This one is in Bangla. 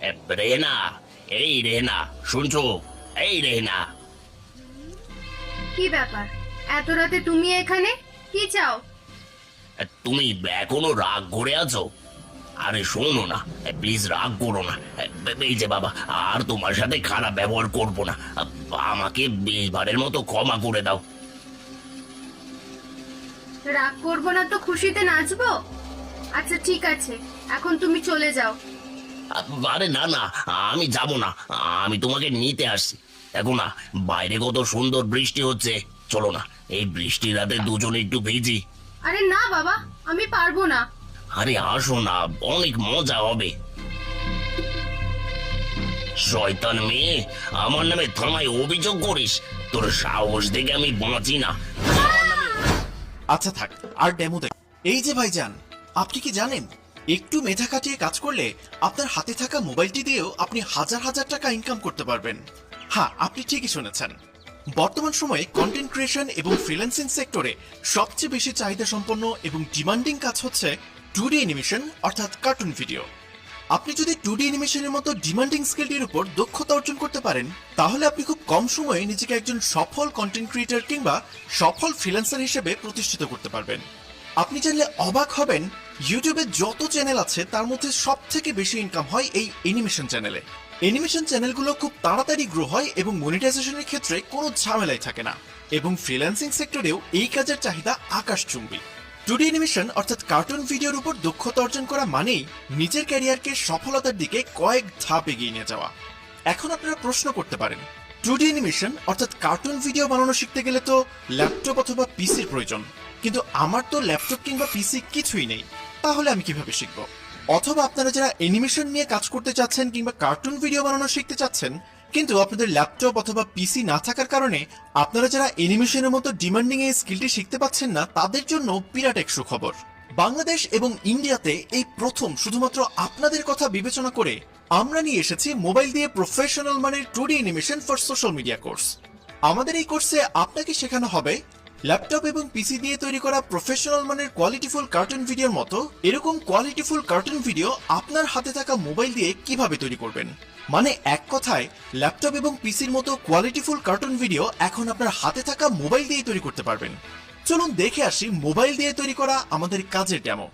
এ, রেহেনা এই রেহেনা শুনছো এই কি ব্যাপার? এত রাতে তুমি এখানে? কি চাও? তুমি এখনও রাগ করে আছো? আরে শোনো না প্লিজ রাগ করো না। এই যে বাবা আর তোমার সাথে খারাপ ব্যবহার করব না। আমাকে এইবারের মতো ক্ষমা করে দাও। রাগ করব না তো খুশিতে নাচবো? আচ্ছা ঠিক আছে এখন তুমি চলে যাও। আরে না না আমি যাব না। আমি তোমাকে নিতে আসছি। দেখো না বাইরে কত সুন্দর বৃষ্টি হচ্ছে। চলো না এই বৃষ্টির রাতে দুজনে একটু ভিজি। আরে না বাবা আমি পারব না। আরে আসো না অনেক মজা হবে। শয়তান মেয়ে আমার নামে থানায় অভিযোগ করিস। তোর সাহস দেখে আমি বাঁচি না। আচ্ছা থাক আর ডেমো দেখ। এই যে ভাইজান আপনি কি জানেন একটু মেধা খাটিয়ে কাজ করলে আপনার হাতে থাকা মোবাইলটি দিয়েও আপনি হাজার হাজার টাকা ইনকাম করতে পারবেন। হ্যাঁ আপনি ঠিকই শুনেছেন। বর্তমান সময়ে কন্টেন্ট ক্রিয়েশন এবং ফ্রিল্যান্সিং সেক্টরে সবচেয়ে বেশি চাহিদা সম্পন্ন এবং ডিমান্ডিং কাজ হচ্ছে টু ডি অ্যানিমেশন অর্থাৎ কার্টুন ভিডিও আপনি যদি টু ডি অ্যানিমেশনের মতো ডিমান্ডিং স্কিলটির উপর দক্ষতা অর্জন করতে পারেন, তাহলে আপনি খুব কম সময়ে নিজেকে একজন সফল কন্টেন্ট ক্রিয়েটর কিংবা সফল ফ্রিল্যান্সার হিসেবে প্রতিষ্ঠিত করতে পারবেন। আপনি জানলে অবাক হবেন ইউটিউবে যত চ্যানেল আছে, তার মধ্যে সব থেকে বেশি ইনকাম হয় এই অ্যানিমেশন চ্যানেলে অ্যানিমেশন চ্যানেলগুলো খুব তাড়াতাড়ি গ্রো হয় এবং মনিটাইজেশনের ক্ষেত্রে কোনো ঝামেলাই থাকে না। এবং ফ্রিল্যান্সিং সেক্টরেও এই কাজের চাহিদা আকাশচুম্বী। টুডি অ্যানিমেশন অর্থাৎ কার্টুন ভিডিওর উপর দক্ষতা অর্জন করা মানেই নিজের ক্যারিয়ারকে সফলতার দিকে কয়েক ধাপ এগিয়ে নিয়ে যাওয়া। এখন আপনারা প্রশ্ন করতে পারেন টুডি অ্যানিমেশন অর্থাৎ কার্টুন ভিডিও বানানো শিখতে গেলে তো ল্যাপটপ অথবা পিসির প্রয়োজন। কিন্তু আমার তো ল্যাপটপ কিংবা পিসি কিছুই নেই। তাহলে আমি কীভাবে শিখব? অথবা আপনারা যারা অ্যানিমেশন নিয়ে কাজ করতে চাচ্ছেন কিংবা কার্টুন ভিডিও বানানো শিখতে চাচ্ছেন, কিন্তু আপনাদের ল্যাপটপ অথবা পিসি না থাকার কারণে আপনারা যারা অ্যানিমেশনের মতো ডিমান্ডিং এই স্কিলটি শিখতে পাচ্ছেন না, তাদের জন্য বিরাট এক সুখবর। বাংলাদেশ এবং ইন্ডিয়াতে এই প্রথম শুধুমাত্র আপনাদের কথা বিবেচনা করে আমরা নিয়ে এসেছি মোবাইল দিয়ে প্রফেশনাল মানের two D animation for social media course. আমাদের এই কোর্সে আপনাকে শেখানো হবে ল্যাপটপ এবং পিসি দিয়ে তৈরি করা প্রফেশনাল মানের কোয়ালিটিফুল কার্টুন ভিডিওর মতো, এরকম কোয়ালিটিফুল কার্টুন ভিডিও আপনার হাতে থাকা মোবাইল দিয়ে কীভাবে তৈরি করবেন? মানে এক কথায় ল্যাপটপ এবং পিসির মতো কোয়ালিটিফুল কার্টুন ভিডিও এখন আপনার হাতে থাকা মোবাইল দিয়ে তৈরি করতে পারবেন। চলুন দেখে আসি মোবাইল দিয়ে তৈরি করা আমাদের কাজের ডেমো